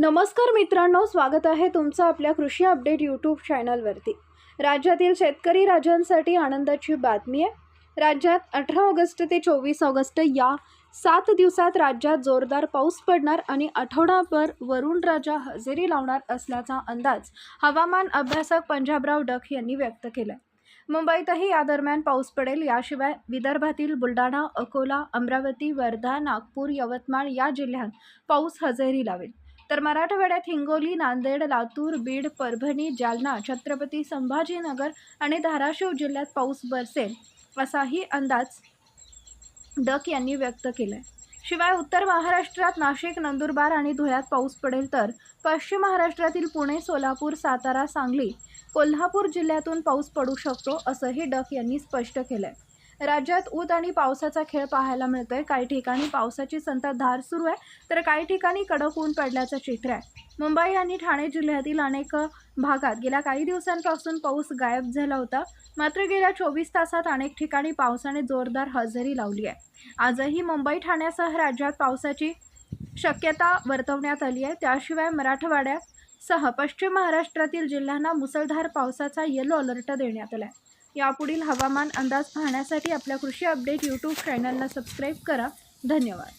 नमस्कार मित्रांनो स्वागत आहे तुमचं आपल्या कृषी अपडेट यूट्यूब चॅनलवरती राज्यातील शेतकरी राजांसाठी आनंदाची बातमी आहे. राज्यात अठरा ऑगस्ट ते चोवीस ऑगस्ट या सात दिवसात राज्यात जोरदार पाऊस पडणार आणि आठवडाभर वरुण राजा हजेरी लावणार असल्याचा अंदाज हवामान अभ्यासक पंजाबराव डक यांनी व्यक्त केला मुंबईतही या दरम्यान पाऊस पडेल. याशिवाय विदर्भातील बुलढाणा अकोला अमरावती वर्धा नागपूर यवतमाळ या जिल्ह्यात पाऊस हजेरी लावेल. तर मराठवाड्यात हिंगोली नांदेड लातूर बीड परभणी जालना छत्रपती संभाजीनगर आणि धाराशिव जिल्ह्यात पाऊस बरसेल असाही अंदाज डक यांनी व्यक्त केलाय. शिवाय उत्तर महाराष्ट्रात नाशिक नंदुरबार आणि धुळ्यात पाऊस पडेल तर पश्चिम महाराष्ट्रातील पुणे सोलापूर सातारा सांगली कोल्हापूर जिल्ह्यातून पाऊस पडू शकतो असंही डक यांनी स्पष्ट केलं आहे राज्यात ऊत आणि पावसाचा खेळ पाहायला मिळतोय. काही ठिकाणी पावसाची संततधार सुरू आहे. तर काही ठिकाणी कडक ऊन पडल्याचं चित्र आहे. मुंबई आणि ठाणे जिल्ह्यातील अनेक भागात गेल्या काही दिवसांपासून पाऊस गायब झाला होता. मात्र गेल्या चोवीस तासात अनेक ठिकाणी पावसाने जोरदार हजेरी लावली आहे. आजही मुंबई ठाण्यासह राज्यात पावसाची शक्यता वर्तवण्यात आली आहे. त्याशिवाय मराठवाड्यात सह पश्चिम महाराष्ट्रातील जिल्ह्यांना मुसळधार पावसाचा येलो अलर्ट देण्यात आला आहे यापुढील हवामान अंदाज पाहण्यासाठी आपल्या कृषी अपडेट यूट्यूब चॅनलला सबस्क्राईब करा. धन्यवाद.